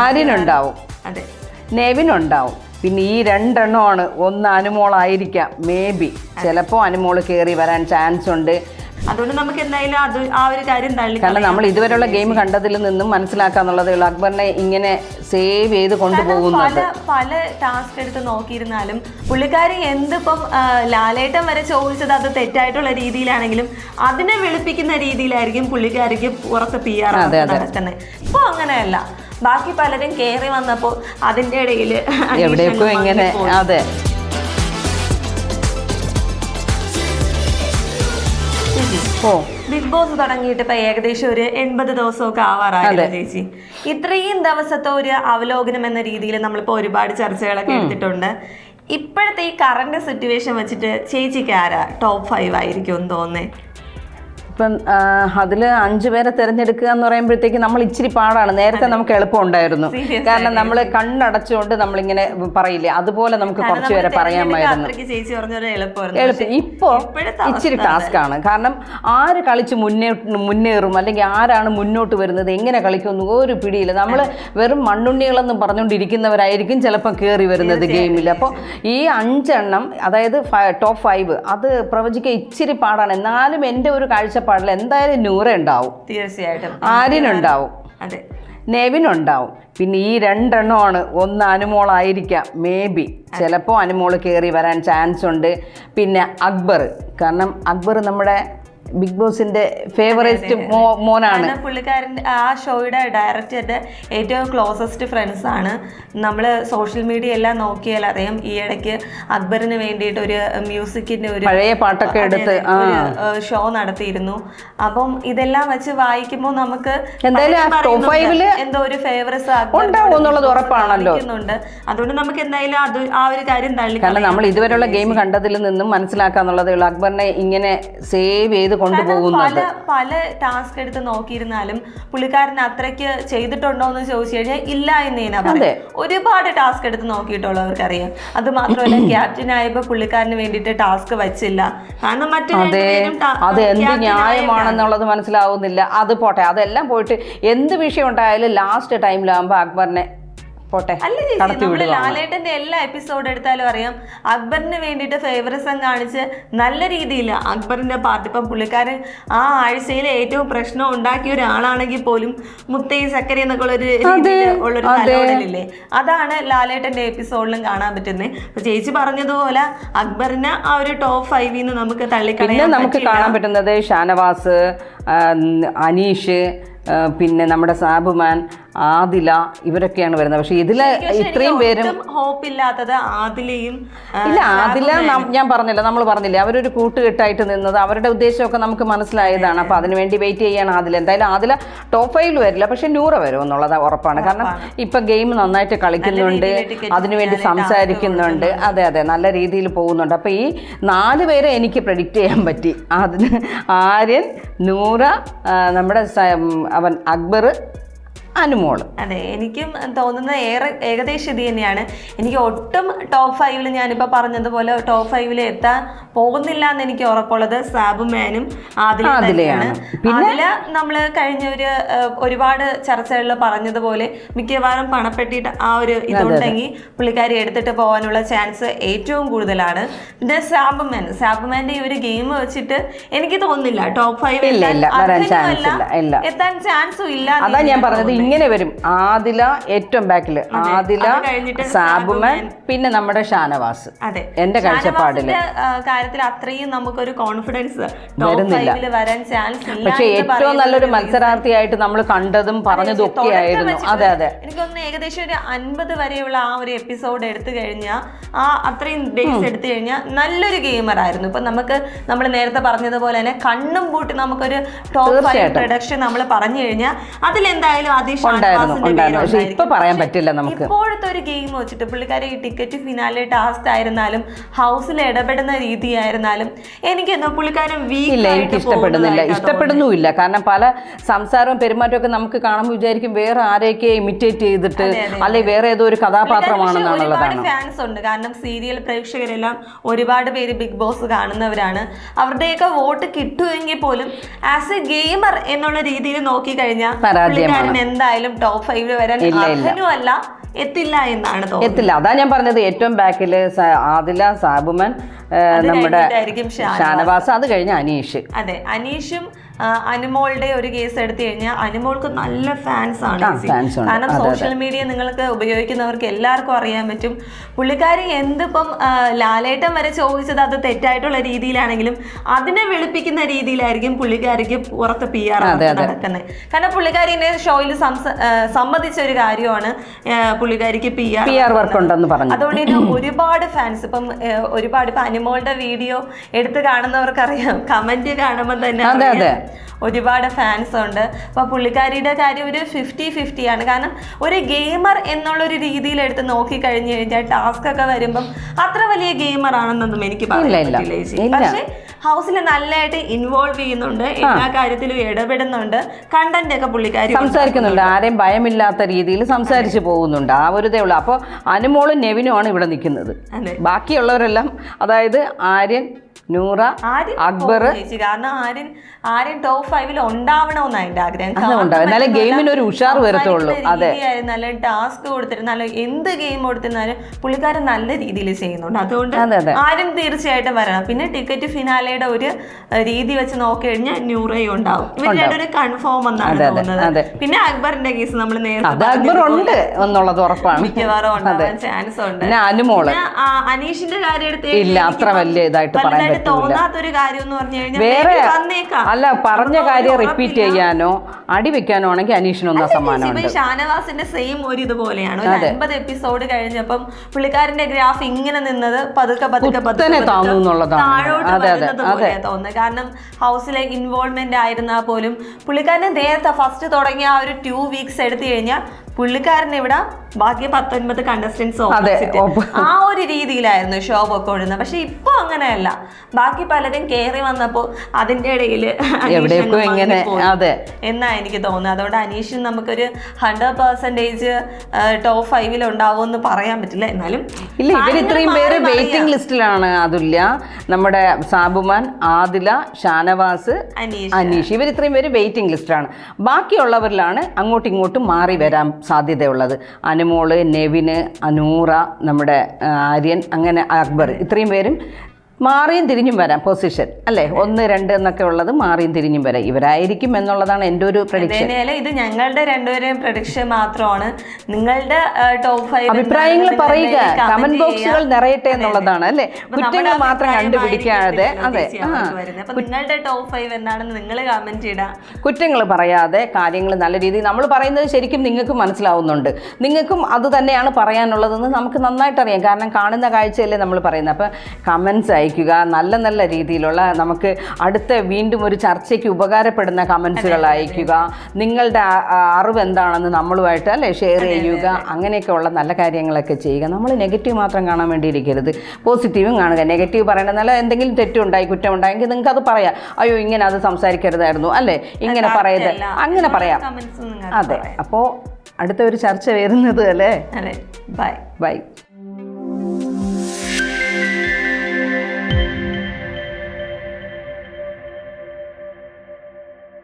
ആര്യനുണ്ടാവും. അതെ. നെവിനുണ്ടാവും. പിന്നെ ഈ രണ്ടെണ്ണമാണ് ഒന്ന് അനുമോളായിരിക്കാം മേ ബി. ചിലപ്പോൾ അനുമോൾ കയറി വരാൻ ചാൻസ് ഉണ്ട്. അതുകൊണ്ട് നമുക്ക് എന്തായാലും അത് ആ ഒരു കാര്യം തള്ളി കാരണം നമ്മൾ ഇതുവരെയുള്ള ഗെയിം കണ്ടതിൽ നിന്നും മനസ്സിലാക്കാന്നുള്ളതേ ഉള്ളൂ. അക്ബറിനെ ഇങ്ങനെ സേവ് ചെയ്ത് കൊണ്ടുപോകുന്നത്. പല ടാസ്ക് എടുത്ത് നോക്കിയിരുന്നാലും പുള്ളിക്കാരി എന്തിപ്പം ലാലേട്ടം വരെ ചോദിച്ചത് അത് തെറ്റായിട്ടുള്ള രീതിയിലാണെങ്കിലും അതിനെ വെളുപ്പിക്കുന്ന രീതിയിലായിരിക്കും പുള്ളിക്കാരിക്ക് പുറത്ത് പി ആർ. നടക്കുന്നത്. ഇപ്പൊ അങ്ങനെയല്ല. ബാക്കി പലരും കയറി വന്നപ്പോൾ അതിന്റെ ഇടയിൽ എവിടേക്കോ എങ്ങനെ? അതെ. ഓ ബിഗ് ബോസ് തുടങ്ങിയിട്ട് ഇപ്പൊ ഏകദേശം ഒരു എൺപത് ദിവസമൊക്കെ ആവാറായില്ല ചേച്ചി? ഇത്രയും ദിവസത്തെ ഒരു അവലോകനം എന്ന രീതിയിൽ നമ്മളിപ്പോ ഒരുപാട് ചർച്ചകളൊക്കെ എടുത്തിട്ടുണ്ട്. ഇപ്പോഴത്തെ ഈ കറണ്ട് സിറ്റുവേഷൻ വെച്ചിട്ട് ചേച്ചിക്ക് ആരാ ടോപ്പ് ഫൈവ് ആയിരിക്കും തോന്നുന്നേ? ഇപ്പം അതിൽ അഞ്ചു പേരെ തിരഞ്ഞെടുക്കുക എന്ന് പറയുമ്പോഴത്തേക്ക് നമ്മൾ ഇച്ചിരി പാടാണ്. നേരത്തെ നമുക്ക് എളുപ്പമുണ്ടായിരുന്നു. കാരണം നമ്മൾ കണ്ണടച്ചുകൊണ്ട് നമ്മളിങ്ങനെ പറയില്ലേ? അതുപോലെ നമുക്ക് കുറച്ച് പേരെ പറയാമായിരുന്നു. ഇപ്പോൾ എളുപ്പം. ഇച്ചിരി ടാസ്ക് ആണ് കാരണം ആര് കളിച്ച് മുന്നേ മുന്നേറും? അല്ലെങ്കിൽ ആരാണ് മുന്നോട്ട് വരുന്നത്? എങ്ങനെ കളിക്കുമെന്ന് ഒരു പിടിയില്ല. നമ്മൾ വെറും മണ്ണുണ്ണികളെന്നും പറഞ്ഞുകൊണ്ടിരിക്കുന്നവരായിരിക്കും ചിലപ്പോൾ കയറി വരുന്നത് ഗെയിമിൽ അപ്പോൾ ഈ അഞ്ചെണ്ണം അതായത് ടോപ്പ് ഫൈവ് അത് പ്രവചിക്കാൻ ഇച്ചിരി പാടാണ്. എന്നാലും എന്റെ ഒരു കാഴ്ചപ്പാടിൽ എന്തായാലും നൂറ ഉണ്ടാവും. തീർച്ചയായിട്ടും. ആര്യനുണ്ടാവും. അതെ. നെവിനുണ്ടാവും. പിന്നെ ഈ രണ്ടെണ്ണമാണ്. ഒന്ന് അനുമോളായിരിക്കാം. മേ ബി ചിലപ്പോൾ അനുമോൾ കയറി വരാൻ ചാൻസ് ഉണ്ട്. പിന്നെ അക്ബർ. കാരണം അക്ബർ നമ്മുടെ ബിഗ് ബോസിന്റെ ഫേവറേറ്റ് മോനാണ്. പുള്ളിക്കാരൻ ആ ഷോയുടെ ഡയറക്ടറുടെ ഏറ്റവും ക്ലോസസ്റ്റ് ഫ്രണ്ട്സ് ആണ്. നമ്മൾ സോഷ്യൽ മീഡിയ എല്ലാം നോക്കിയാൽ അറിയാം ഈ ഇടയ്ക്ക് അക്ബറിന് വേണ്ടിയിട്ട് ഒരു മ്യൂസിക്കിന്റെ ഒരു പഴയ പാട്ടൊക്കെ എടുത്ത് ഷോ നടത്തിയിരുന്നു. അപ്പം ഇതെല്ലാം വെച്ച് വായിക്കുമ്പോൾ നമുക്ക് എന്തോ ഒരു ഫേവറസ് ഉറപ്പാണല്ലോ. അതുകൊണ്ട് നമുക്ക് എന്തായാലും അത് ആ ഒരു കാര്യം തള്ളി കാരണം നമ്മൾ ഇതുവരെയുള്ള ഗെയിം കണ്ടതിൽ നിന്നും മനസ്സിലാക്കാന്നുള്ളതേ ഉള്ളൂ. അക്ബറിനെ ഇങ്ങനെ സേവ് ചെയ്ത് കൊണ്ടുപോകുന്നത് പല പല ടാസ്ക് എടുത്ത് നോക്കിയിരുന്നാലും പുള്ളിക്കാരൻ അത്രയ്ക്ക് ചെയ്തിട്ടുണ്ടോ എന്ന് ചോദിച്ചു കഴിഞ്ഞാൽ ഇല്ല എന്ന് ഞാൻ ഒരുപാട് ടാസ്ക് എടുത്ത് നോക്കിയിട്ടുള്ളവർക്ക് അറിയാം അത് മാത്രമല്ല ക്യാപ്റ്റൻ ആയപ്പോ പുള്ളിക്കാരന് വേണ്ടിട്ട് ടാസ്ക് വെച്ചില്ല. കാരണം മറ്റു അത്. എന്ത് ന്യായമാണെന്നുള്ളത് മനസ്സിലാവുന്നില്ല. അത് പോട്ടെ. അതെല്ലാം പോയിട്ട് എന്ത് വിഷയം ഉണ്ടായാലും ലാസ്റ്റ് ടൈമിലാകുമ്പോൾ അക്ബറിനെ പോട്ടെ അല്ല ലാലേട്ടന്റെ എല്ലാ എപ്പിസോഡ് എടുത്താലും അറിയാം അക്ബറിന് വേണ്ടിയിട്ട് ഫേവറിസം കാണിച്ച് നല്ല രീതിയിൽ അക്ബറിന്റെ പാർട്ടി ഇപ്പം പുള്ളിക്കാരൻ ആ ആഴ്ചയിൽ ഏറ്റവും പ്രശ്നം ഉണ്ടാക്കിയ ഒരാളാണെങ്കിൽ പോലും മുത്തൈ സക്കരി എന്നൊക്കെ ഉള്ളൊരു ഒരു ഉള്ളൊരു തലോടലില്ലേ? അതാണ് ലാലേട്ടന്റെ എപ്പിസോഡിലും കാണാൻ പറ്റുന്നത് അപ്പൊ ചേച്ചി പറഞ്ഞതുപോലെ അക്ബറിനെ ആ ഒരു ടോപ്പ് ഫൈവിൽ നിന്ന് നമുക്ക് തള്ളിക്കളയാൻ നമുക്ക് കാണാൻ പറ്റുന്നത് ഷാനവാസ് അനീഷ് പിന്നെ നമ്മുടെ സാബുമാൻ ആദില ഇവരൊക്കെയാണ് വരുന്നത്. പക്ഷെ ഇതിൽ ഇത്രയും പേരും ഹോപ്പ് ഇല്ലാത്തത് ആദിലയും ഇല്ല ആദില ഞാൻ പറഞ്ഞില്ല നമ്മൾ പറഞ്ഞില്ലേ. അവരൊരു കൂട്ടുകെട്ടായിട്ട് നിന്നത് അവരുടെ ഉദ്ദേശമൊക്കെ നമുക്ക് മനസ്സിലായതാണ്. അപ്പൊ അതിനുവേണ്ടി വെയിറ്റ് ചെയ്യാണ് ആദില. എന്തായാലും ആദില ടോപ്പ് ഫൈവിൽ വരില്ല പക്ഷെ നൂറ് വരും എന്നുള്ളത് ഉറപ്പാണ്. കാരണം ഇപ്പൊ ഗെയിം നന്നായിട്ട് കളിക്കുന്നുണ്ട് അതിനുവേണ്ടി സംസാരിക്കുന്നുണ്ട്. അതെ അതെ നല്ല രീതിയിൽ പോകുന്നുണ്ട്. അപ്പൊ ഈ നാല് പേരെ എനിക്ക് പ്രഡിക്റ്റ് ചെയ്യാൻ പറ്റി. അതിന് ആര്യൻ നൂറ നമ്മുടെ അവൻ അക്ബർ അനുമോൾ അതെ എനിക്കും തോന്നുന്ന ഏറെ ഏകദേശം ഇത് തന്നെയാണ്. എനിക്ക് ഒട്ടും ടോപ്പ് ഫൈവിൽ ഞാനിപ്പോൾ പറഞ്ഞതുപോലെ ടോപ്പ് ഫൈവിൽ എത്താൻ പോകുന്നില്ല എന്ന് എനിക്ക് ഉറപ്പുള്ളത് സാബുമാനും മാനും ആദിലയാണ്. തന്നെയാണ്. നമ്മൾ കഴിഞ്ഞ ഒരു ഒരുപാട് ചർച്ചകളിൽ പറഞ്ഞതുപോലെ മിക്കവാറും പണപ്പെട്ടിട്ട് ആ ഒരു ഇതുണ്ടെങ്കിൽ പുള്ളിക്കാരി എടുത്തിട്ട് പോകാനുള്ള ചാൻസ് ഏറ്റവും കൂടുതലാണ്. പിന്നെ സാബുമാൻ സാബുമാന്റെ ഈ ഒരു ഗെയിം വെച്ചിട്ട് എനിക്ക് തോന്നുന്നില്ല ടോപ്പ് ഫൈവ്. എത്താൻ ചാൻസും ഇല്ല അതാ ഞാൻ പറഞ്ഞത് ഇങ്ങനെ വരും. ആദില ഏറ്റവും ബാക്കിൽ ആദില സാബുമൻ പിന്നെ നമ്മുടെ ഷാനവാസ്. എന്റെ കാഴ്ചപ്പാടിൽ. കാര്യത്തിൽ അത്രയും നമുക്കൊരു കോൺഫിഡൻസ് വരുന്നില്ല. വരാൻ ചാൻസ് പക്ഷെ ഏറ്റവും നല്ലൊരു മത്സരാർത്ഥിയായിട്ട് നമ്മൾ കണ്ടതും പറഞ്ഞതും ഒക്കെ ആയിരുന്നു അതെ അതെ. എനിക്കൊന്ന് ഏകദേശം ഒരു അൻപത് വരെയുള്ള ആ ഒരു എപ്പിസോഡ് എടുത്തു കഴിഞ്ഞാൽ ആ അത്രയും ഡേയ്സ് എടുത്തു കഴിഞ്ഞാൽ നല്ലൊരു ഗെയിമർ ആയിരുന്നു. ഇപ്പൊ നമുക്ക് നമ്മൾ നേരത്തെ പറഞ്ഞതുപോലെ തന്നെ കണ്ണും പൂട്ടി നമുക്കൊരു ടോപ്പ് ഫൈവ് പ്രൊഡക്ഷൻ നമ്മൾ പറഞ്ഞു കഴിഞ്ഞാൽ അതിലെന്തായാലും ആദ്യം ഉണ്ടായിരുന്നു പക്ഷെ ഇപ്പൊ പറയാൻ പറ്റില്ല നമുക്ക്. ഇപ്പോഴത്തെ ഒരു ഗെയിം വെച്ചിട്ട് പുള്ളിക്കാരെ ഈ ടിക്കറ്റ് ഫിനാലെ ടാസ്ക് ആയിരുന്നാലും ഹൗസിൽ ഇടപെടുന്ന രീതിയായിരുന്നാലും എനിക്ക് എന്താ പുള്ളിക്കാരൻ വീക്ക് ഇല്ല എനിക്ക് ഇഷ്ടപ്പെടുന്നില്ല. ഇഷ്ടപ്പെടുന്നുമില്ല. കാരണം പല സംസാരവും പെരുമാറ്റമൊക്കെ നമുക്ക് കാണുമ്പോൾ വിചാരിക്കും വേറെ ആരെയൊക്കെ ഇമിറ്റേറ്റ് ചെയ്തിട്ട് അല്ലെങ്കിൽ വേറെ ഏതോ ഒരു കഥാപാത്രമാണെന്നുള്ളതാണ് ഫാൻസ് ഉണ്ട്. കാരണം സീരിയൽ പ്രേക്ഷകരെല്ലാം ഒരുപാട് പേര് ബിഗ് ബോസ് കാണുന്നവരാണ്. അവരുടെയൊക്കെ വോട്ട് കിട്ടുമെങ്കിൽ പോലും ആസ് എ ഗെയിമർ എന്നുള്ള രീതിയിൽ നോക്കി കഴിഞ്ഞാൽ എന്തായാലും ടോപ്പ് ഫൈവിൽ വരാൻ. അല്ല എത്തില്ല എന്നാണ് തോന്നുന്നത് എത്തില്ല അതാ ഞാൻ പറഞ്ഞത് ഏറ്റവും ബാക്കിൽ ആദില സാബുമൻ നമ്മുടെ ഷാനവാസ്. അത് കഴിഞ്ഞ അനീഷ് അതെ അനീഷും അനുമോളുടെ ഒരു കേസ് എടുത്തു കഴിഞ്ഞാൽ അനുമോൾക്ക് നല്ല ഫാൻസ് ആണ്. കാരണം സോഷ്യൽ മീഡിയ നിങ്ങൾക്ക് ഉപയോഗിക്കുന്നവർക്ക് എല്ലാവർക്കും അറിയാൻ പറ്റും. പുള്ളിക്കാരി എന്തിപ്പം ലാലേട്ടം വരെ ചോദിച്ചത് അത് തെറ്റായിട്ടുള്ള രീതിയിലാണെങ്കിലും അതിനെ വെളുപ്പിക്കുന്ന രീതിയിലായിരിക്കും പുള്ളിക്കാരിക്ക് പുറത്ത് പി ആർ. നടക്കുന്നത് കാരണം പുള്ളിക്കാരിനെ ഷോയിൽ സംബന്ധിച്ച ഒരു കാര്യമാണ് പുള്ളിക്കാരിക്ക് P R P R work ഉണ്ടെന്ന് പറഞ്ഞു. അതുകൊണ്ട് തന്നെ ഒരുപാട് ഫാൻസ് ഇപ്പം ഒരുപാട് ഇപ്പം അനുമോളുടെ വീഡിയോ എടുത്ത് കാണുന്നവർക്കറിയാം. കമന്റ് കാണുമ്പോൾ തന്നെ അതെ, അതെ. ഒരുപാട് ഫാൻസ് ഉണ്ട്. അപ്പോൾ പുള്ളിക്കാരിയുടെ കാര്യം ഒരു ഫിഫ്റ്റി ഫിഫ്റ്റി ആണ്. കാരണം ഒരു ഗെയിമർ എന്നുള്ളൊരു രീതിയിൽ എടുത്ത് നോക്കി കഴിഞ്ഞു കഴിഞ്ഞാൽ ടാസ്ക് ഒക്കെ വരുമ്പം അത്ര വലിയ ഗെയിമർ ആണെന്നൊന്നും എനിക്ക്. ഇല്ല. പക്ഷേ ഹൗസിൽ നല്ലതായിട്ട് ഇൻവോൾവ് ചെയ്യുന്നുണ്ട് എല്ലാ കാര്യത്തിലും ഇടപെടുന്നുണ്ട്. കണ്ടന്റ് ഒക്കെ പുള്ളിക്കാരി സംസാരിക്കുന്നുണ്ട്. ആരെയും ഭയമില്ലാത്ത രീതിയിൽ സംസാരിച്ചു പോകുന്നുണ്ട്. ആ ഒരു ഇതേ ഉള്ളൂ. അപ്പോൾ അനുമോളും നെവിനുമാണ് ഇവിടെ നിൽക്കുന്നത്. ബാക്കിയുള്ളവരെല്ലാം അതായത് ആര്യൻ നൂറ അക്ബർ. കാരണം ആര്യൻ ആര്യൻ ടോപ്പ് ഫൈവിൽ ഉണ്ടാവണമെന്നാണ് എന്റെ ആഗ്രഹം. എന്നാലേ ഗെയിമിന് ഒരു ഉഷാർ വരത്തുള്ളൂ. അതെ. നല്ല ടാസ്ക് കൊടുത്തിരുന്നാലും എന്ത് ഗെയിം കൊടുത്തിരുന്നാലും പുള്ളിക്കാരൻ നല്ല രീതിയിൽ ചെയ്യുന്നുണ്ട്. അതുകൊണ്ട് അതെ, അതെ. ആര്യൻ തീർച്ചയായിട്ടും വരണം. പിന്നെ ടിക്കറ്റ് ഫിനാലയുടെ ഒരു രീതി വെച്ച് നോക്കി കഴിഞ്ഞാൽ ന്യൂറയും ഉണ്ടാവും. ഇവർ രണ്ടൊരു കൺഫേം എന്നാണ് തോന്നുന്നത്. പിന്നെ അക്ബറിന്റെ കേസ് നമ്മൾ നേരത്തെ അക്ബർ ഉണ്ട് എന്നുള്ളത് ഉറപ്പാണ്. മിക്കവാറും ഉണ്ടാവാൻ ചാൻസ് ഉണ്ട്. അനീഷിന്റെ കാര്യം എടുത്ത് ഇല്ല, അത്ര വലിയ ഇതായിട്ട് പറയാൻ. തോന്നാത്തൊരു കാര്യം എന്ന് പറഞ്ഞു കഴിഞ്ഞാൽ വേറെ അല്ല പറഞ്ഞ കാര്യം റിപ്പീറ്റ് ചെയ്യാനോ അടി വെക്കാനോ ആണെങ്കിൽ അനീഷിനൊന്നും സമ്മാനം ഷാനവാസിന്റെ സെയിം ഒരു ഇതുപോലെയാണ്. ഒരു അൻപത് എപ്പിസോഡ് കഴിഞ്ഞപ്പം പുള്ളിക്കാരന്റെ ഗ്രാഫ് ഇങ്ങനെ നിന്നത് പതുക്കെ പതുക്കെ പതുക്കെ. താഴോട്ട് തോന്നുന്നത്. കാരണം ഹൗസിലെ ഇൻവോൾവ്മെന്റ് ആയിരുന്നാൽ പോലും പുള്ളിക്കാരന് നേരത്തെ ഫസ്റ്റ് തുടങ്ങിയ ആ ഒരു ടു വീക്സ് എടുത്തു കഴിഞ്ഞാൽ പുള്ളിക്കാരൻ ഇവിടെ ബാക്കി പത്തൊൻപത് കണ്ടസ്റ്റൻസ് ആ ഒരു രീതിയിലായിരുന്നു ഷോ പൊക്കോടുന്നത് പക്ഷെ ഇപ്പൊ അങ്ങനെയല്ല. ബാക്കി പലരും കയറി വന്നപ്പോ അതിന്റെ ഇടയിൽ എന്നാ എനിക്ക് തോന്നുന്നത്. അതുകൊണ്ട് അനീഷിന് നമുക്കൊരു ഹൺഡ്രഡ് പെർസെന്റേജ് ടോപ്പ് ഫൈവിൽ ഉണ്ടാവും എന്ന് പറയാൻ പറ്റില്ല. എന്നാലും ഇല്ല ഇവർ ഇത്രയും പേര് വെയിറ്റിംഗ് ലിസ്റ്റിലാണ് അതുല്യ നമ്മുടെ സാബുമാൻ ആദില ഷാനവാസ് അനീഷ്. അനീഷ്. ഇവർ ഇത്രയും പേര് വെയിറ്റിംഗ് ലിസ്റ്റിലാണ് ബാക്കിയുള്ളവരിലാണ് അങ്ങോട്ടും ഇങ്ങോട്ടും മാറി വരാൻ സാധ്യതയുള്ളത്. അനുമോൾ നെവിന് അനൂറ നമ്മുടെ ആര്യൻ അങ്ങനെ അക്ബർ. ഇത്രയും പേരും മാറിയും തിരിഞ്ഞും വരാം പൊസിഷൻ അല്ലേ? ഒന്ന് രണ്ട് എന്നൊക്കെ ഉള്ളത് മാറിയും തിരിഞ്ഞും വരാം. ഇവരായിരിക്കും എന്നുള്ളതാണ് എന്റെ ഒരു പ്രഡിക്ഷൻ ഇത് ഞങ്ങളുടെ രണ്ടുപേരെയും പ്രഡിക്ഷൻ മാത്രമാണ്. നിങ്ങളുടെ ടോപ്പ് ഫൈവ് അഭിപ്രായങ്ങൾ പറയുക. കമന്റ് ബോക്സുകൾ നിറയട്ടെ എന്നുള്ളതാണ്. അല്ലേ? കുറ്റങ്ങൾ മാത്രം കണ്ടുപിടിക്കാതെ അതെ നിങ്ങളുടെ ടോപ്പ് ഫൈവ് എന്താണെന്ന് നിങ്ങൾ കമന്റ് ഇടാം. കുറ്റങ്ങൾ പറയാതെ കാര്യങ്ങൾ നല്ല രീതിയിൽ നമ്മൾ പറയുന്നത് ശരിക്കും നിങ്ങൾക്ക് മനസ്സിലാവുന്നുണ്ട്. നിങ്ങൾക്കും അത് തന്നെയാണ് പറയാനുള്ളതെന്ന് നമുക്ക് നന്നായിട്ട് അറിയാം. കാരണം കാണുന്ന കാഴ്ചയല്ലേ നമ്മൾ പറയുന്നത്. അപ്പം കമൻസ് അയക്കുക നല്ല നല്ല രീതിയിലുള്ള നമുക്ക് അടുത്ത വീണ്ടും ഒരു ചർച്ചയ്ക്ക് ഉപകാരപ്പെടുന്ന കമൻസുകൾ അയക്കുക നിങ്ങളുടെ അറിവ് എന്താണെന്ന് നമ്മളുമായിട്ട് അല്ലേ ഷെയർ ചെയ്യുക. അങ്ങനെയൊക്കെ ഉള്ള നല്ല കാര്യങ്ങളൊക്കെ ചെയ്യുക. നമ്മൾ നെഗറ്റീവ് മാത്രം കാണാൻ വേണ്ടിയിരിക്കരുത്. പോസിറ്റീവും കാണുക. നെഗറ്റീവ് പറയണമെന്നല്ല എന്തെങ്കിലും തെറ്റുണ്ടായി കുറ്റമുണ്ടായെങ്കിൽ നിങ്ങൾക്ക് അത് പറയാം. അയ്യോ ഇങ്ങനെ അത് സംസാരിക്കരുതായിരുന്നു അല്ലേ? ഇങ്ങനെ പറയരുത്. അങ്ങനെ പറയാം. അതെ. അപ്പോൾ അടുത്ത ഒരു ചർച്ച വരുന്നത് അല്ലേ? അതെ. Bye bye